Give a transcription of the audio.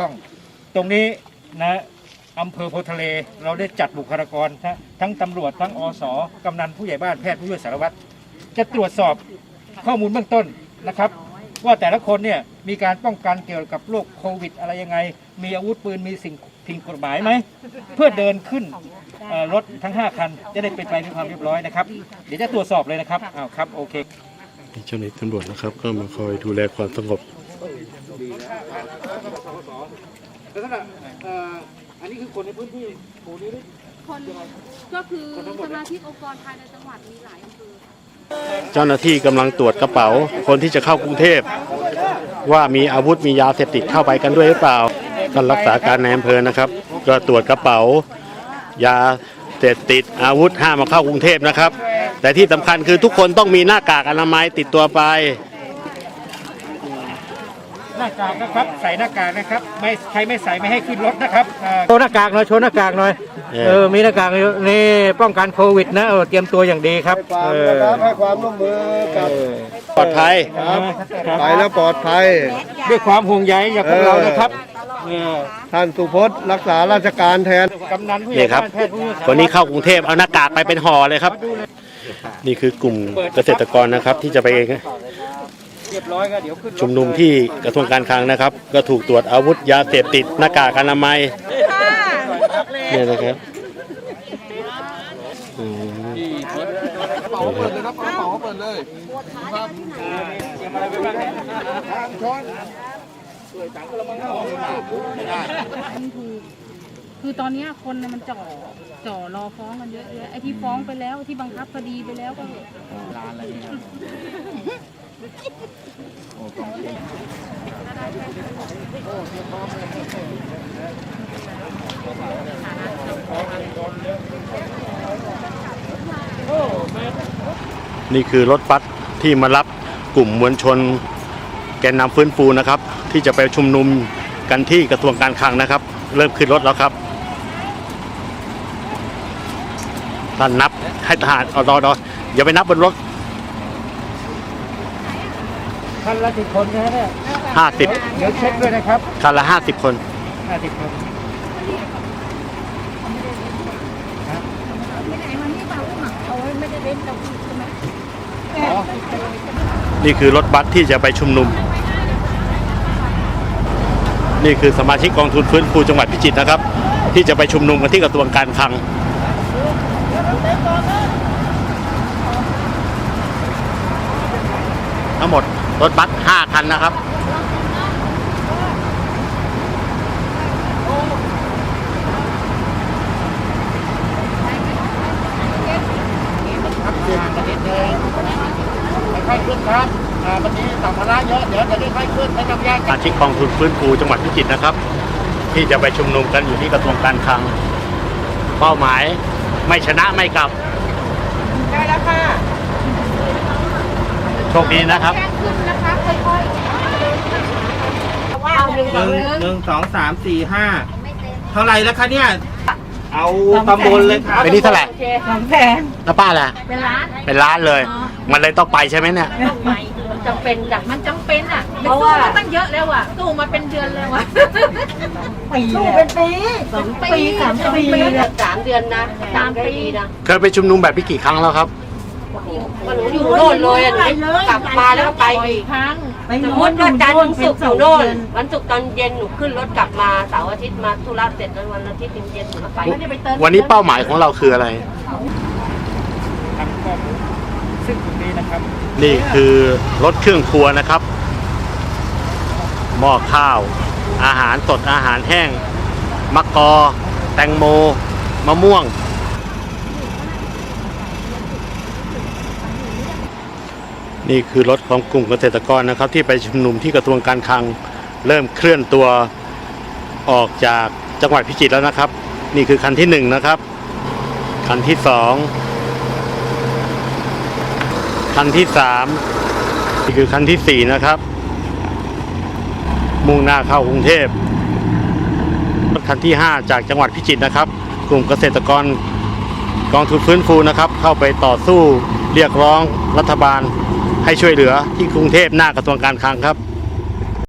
ข้อง ตรงนี้นะอำเภอโพทะเลเราได้จัดบุคลากร ทั้งตำรวจทั้งอสกำนันผู้ใหญ่บ้านแพทย์ผู้ช่วยสารวัตรจะตรวจสอบข้อมูลเบื้องต้นนะครับ ว่าแต่ละคนเนี่ยมีการป้องกันเกี่ยวกับโรคโควิด อะไรยังไง มีอาวุธปืนมีสิ่งผิดกฎหมายไหม เพื่อเดินขึ้นรถทั้ง 5 คัน จะได้เป็นไปด้วยความเรียบร้อยนะครับ เดี๋ยวจะตรวจสอบเลยนะครับอ้าวครับโอเคเจ้าหน้าที่ตำรวจนะครับ ก็มาคอยดูแลความสงบ แล้วก็อันนี้คือคนในพื้นที่หมู่นี้คนก็คือสมาชิกองค์กรภายในจังหวัดมีหลายอำเภอเจ้าหน้าที่กำลังตรวจกระเป๋า คนที่จะเข้ากรุงเทพ ว่ามีอาวุธมียาเสพติดเข้าไปกันด้วยหรือเปล่าท่านรักษาการในอำเภอนะครับ ก็ตรวจกระเป๋า ยาเสพติดอาวุธห้ามมาเข้ากรุงเทพนะครับ แต่ที่สำคัญคือทุกคนต้องมีหน้ากากอนามัยติดตัวไป หน้ากากนะครับ ใส่หน้ากากนะครับ ไม่ใครไม่ใส่ไม่ให้ขึ้นรถนะครับโชว์หน้ากากหน่อยโชว์หน้ากากหน่อยเออเออมีหน้ากากอยู่นี่ป้องกันโควิดนะเออเตรียมตัวอย่างดีครับความเออนะครับให้ความร่วมมือกับปลอดภัยครับไปแล้วปลอดภัย ด้วยความห่วงใยจากพวกเรานะครับเออท่านสุพจน์รักษาราชการแทนกำนันผู้ใหญ่นี่ครับบ้านแพทย์ผู้ช่วยสารวัตรคนนี้เข้ากรุงเทพเอาหน้ากากไปเป็นห่อเลยครับ นี่คือกลุ่มเกษตรกรนะครับที่จะไป เรียบร้อยก็เดี๋ยวขึ้นรถชุมนุมที่กระทรวงการคลังนะครับ ก็ถูกตรวจอาวุธยาเสพติดหน้ากากอนามัยเนี่ยนะครับอืมนะครับคือตอนเนี้ยคนเนี่ยมันจ่อจ่อรอฟ้องกันเยอะแยะไอ้ที่ฟ้องไปแล้วที่บังคับคดีไปแล้วก็นี่ นี่คือรถบัสที่มารับกลุ่มมวลชน แกนนำฟื้นฟูนะครับ ที่จะไปชุมนุมกันที่กระทรวงการคลังนะครับ เริ่มขึ้นรถแล้วครับท่านนับให้ทหารอรอรออย่าไปนับบนรถ ท่านละสิบคนนะเนี่ย50เดี๋ยวเช็คด้วยนะครับคันละ50คนห้าสิบคนนี่คือรถบัสที่จะไปชุมนุม นี่คือสมาชิกกองทุนฟื้นฟูจังหวัดพิจิตรนะครับ ที่จะไปชุมนุมกันที่กระทรวงการคลังทั้งหมด รถบัส5คันนะครับ ครับเดี๋ยวนิดนึงค่อยๆขึ้นครับอ่าวันนี้สัมภาระเยอะเดี๋ยวจะได้ค่อยขึ้นไม่ต้องแยกสกันมาชิกกองทุนฟื้นฟูจังหวัดพิจิตรนะครับ ที่จะไปชุมนุมกันอยู่ที่กระทรวงการคลัง เป้าหมายไม่ชนะไม่กลับ ได้แล้วค่ะ โชคดีนะครับแจ้งขึ้นนะคะค่อยๆว่าหนึ่งหนึ่งหนึ่งสองสามสี่ห้าเท่าไหร่แล้วคะเนี่ย เอาตำบลเลยครับไปนี่เท่าไหร่สองแสนแล้วป้าล่ะเป็นล้านเป็นล้านเลย มันเลยต้องไปใช่ไหมเนี่ยมันจำเป็นจ้ะมันจำเป็นอะเพราะว่ามันตั้งเยอะแล้วอะสู้มาเป็นเดือนแล้วอะปีสู้เป็นปีสองปีสามปีสามเดือนนะสามปีนะเคยไปชุมนุมแบบพี่กี่ครั้งแล้วครับ มันหนูอยู่โน่นเลยอะหนูกลับมาแล้วก็ไปอีกครั้งสมมติว่าจันทร์ถึงศุกร์อยู่โน่นวันศุกร์ตอนเย็นหนูขึ้นรถกลับมาเสาร์อาทิตย์มาธุระเสร็จแล้ววันอาทิตย์เย็นๆหนูก็ไปไม่ได้ไปเติมวันนี้เป้าหมายของเราคืออะไรทำข้อมูลซึ่งตรงนี้นะครับ นี่คือรถเครื่องครัวนะครับ หม้อข้าว อาหารสดอาหารแห้งมะกอ แตงโม มะม่วง นี่คือรถของกลุ่มเกษตรกรนะครับ ที่ไปชุมนุมที่กระทรวงการคลังเริ่มเคลื่อนตัวออกจากจังหวัดพิจิตรแล้วนะครับ นี่คือคันที่หนึ่งนะครับ คันที่สองคันที่สามนี่คือคันที่สี่นะครับ มุ่งหน้าเข้ากรุงเทพรถคันที่ห้าจากจังหวัดพิจิตรนะครับ กลุ่มเกษตรกรกองทุนฟื้นฟูนะครับ เข้าไปต่อสู้เรียกร้องรัฐบาล ให้ช่วยเหลือที่กรุงเทพหน้ากระทรวงการคลังครับ